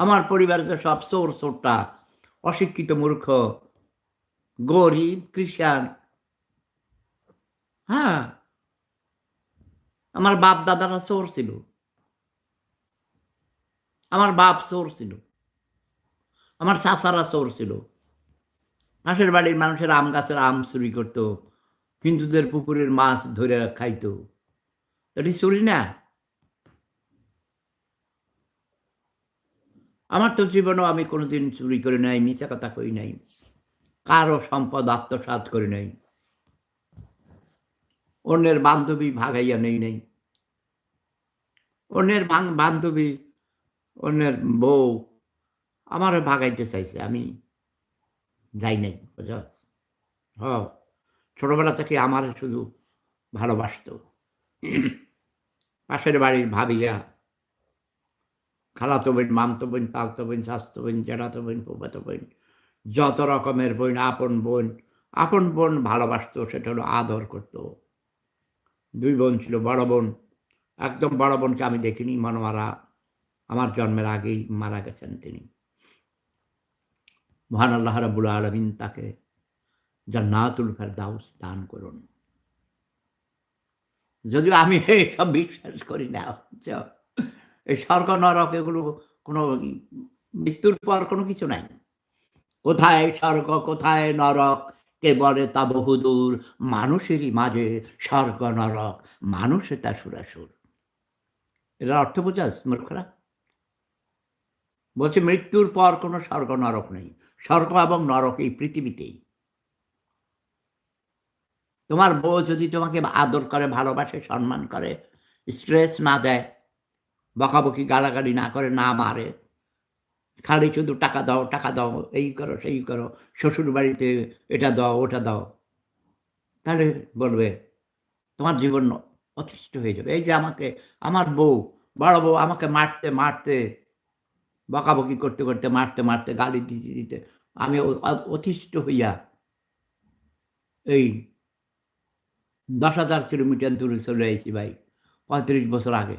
আমার পরিবারে তো সব চোর চোরটা, অশিক্ষিত মূর্খ, গরিব, খ্রিস্টান হ্যাঁ আমার বাপ দাদারা চোর ছিল। আমার বাপ চোর ছিল। আমার চাচারা চোর ছিল। পাশের বাড়ির মানুষের আম গাছের আম চুরি করতো, হিন্দুদের পুকুরের মাছ ধরে খাইতো। এটি চুরি না? আমার তো জীবনেও আমি কোনোদিন চুরি করে নাই মিশা কথা কই নাই। কারও সম্পদ আত্মসাৎ করে নাই। অন্যের বান্ধবী ভাগাইয়া নেই নেই। অন্যের বান্ধবী, অন্যের বউ আমার ভাগাইতে চাইছে, আমি যাই নাই বুঝছ হ ছোটবেলা থেকে আমার শুধু ভালোবাসতো। পাশের বাড়ির ভাবিরা খালাতো বোন, মামতো বোন তালতো বোন শাস্তো বোন, জেঠাতো বোন, ফুফাতো বোন, যত রকমের বোন, আপন বোন আপন বোন ভালোবাসতো, সেটা হলো আদর করতো দুই বোন ছিল, বড় বোন, একদম বড় বোনকে আমি দেখিনি, মনোমারা, আমার জন্মের আগেই মারা গেছেন তিনি মহান আল্লাহ রাবুল আলমিন তাকে জান্নাতুল ফেরদাউস দান করুন যদিও আমি এইসব বিশ্বাস করি না? এই স্বর্গ, নরক এগুলো কোনো মৃত্যুর পর কোনো কিছু নাই। কোথায় স্বর্গ, কোথায় নরক? কে বলে তা বহুদূর? মানুষেরই মাঝে স্বর্গ, নরক। মানুষে তা সুরাসুর। এর অর্থ বোঝাস মূর্খরা? বলছে মৃত্যুর পর কোনো স্বর্গ, নরক নেই। স্বর্গ এবং নরক এই পৃথিবীতেই। তোমার বউ যদি তোমাকে আদর করে, ভালোবাসে, সম্মান করে, স্ট্রেস না দেয় বকাবকি গালাগালি না করে, না মারে। খালি শুধু টাকা দাও টাকা দাও, এই করো, সেই করো শ্বশুর বাড়িতে এটা দাও, ওটা দাও। তাহলে বলবে, তোমার জীবন অতিষ্ঠ হয়ে যাবে। এই যে আমাকে, আমার বউ, বড় বউ আমাকে মারতে মারতে, বকাবকি করতে করতে, মারতে মারতে গালি দিতে দিতে আমি অতিষ্ঠ হইয়া এই দশ হাজার কিলোমিটার দূরে চলে আইছি ভাই, পঁয়ত্রিশ বছর আগে।